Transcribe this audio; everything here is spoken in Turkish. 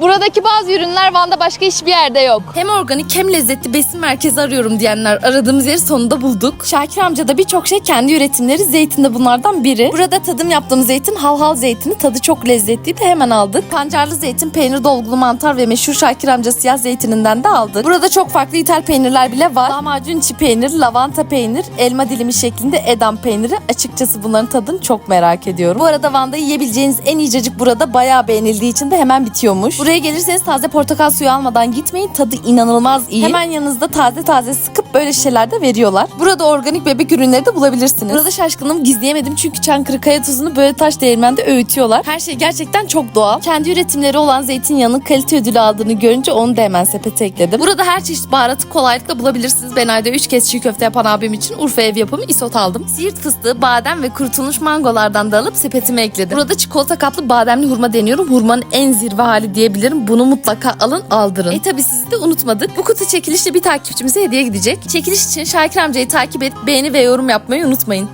Buradaki bazı ürünler Van'da başka hiçbir yerde yok. Hem organik hem lezzetli besin merkezi arıyorum diyenler aradığımız yeri sonunda bulduk. Şakir amca da birçok şey kendi üretimleri. Zeytin de bunlardan biri. Burada tadım yaptığımız zeytin halhal zeytini. Tadı çok lezzetliydi hemen aldık. Pancarlı zeytin, peynir dolgulu mantar ve meşhur Şakir amca siyah zeytininden de aldık. Burada çok farklı ithal peynirler bile var. Lahmacun içi peynir, lavanta peynir, elma dilimi şeklinde edam peyniri. Açıkçası bunların tadını çok merak ediyorum. Bu arada Van'da yiyebileceğiniz en iyi cacık burada bayağı beğenildiği için de hemen bitiyormuş. Buraya gelirseniz taze portakal suyu almadan gitmeyin. Tadı inanılmaz iyi. Hemen yanınızda taze taze sıkıp böyle şişelerde veriyorlar. Burada organik bebek ürünleri de bulabilirsiniz. Burada şaşkınlığımı gizleyemedim çünkü Çankırı kaya tuzunu böyle taş değirmende öğütüyorlar. Her şey gerçekten çok doğal. Kendi üretimleri olan zeytinyağının kalite ödülü aldığını görünce onu da hemen sepete ekledim. Burada her çeşit baharatı kolaylıkla bulabilirsiniz. Ben ayda 3 kez çiğ köfte yapan abim için Urfa ev yapımı isot aldım. Siirt fıstığı, badem ve kurutulmuş mangolardan da alıp sepetime ekledim. Burada çikolata kaplı bademli hurma deniyorum. Hurmanın en zirve hali diyebilirim. Bunu mutlaka alın aldırın. E tabi sizi de unutmadık. Bu kutu çekilişte bir takipçimize hediye gidecek. Çekiliş için Şakir amcayı takip edip beğeni ve yorum yapmayı unutmayın.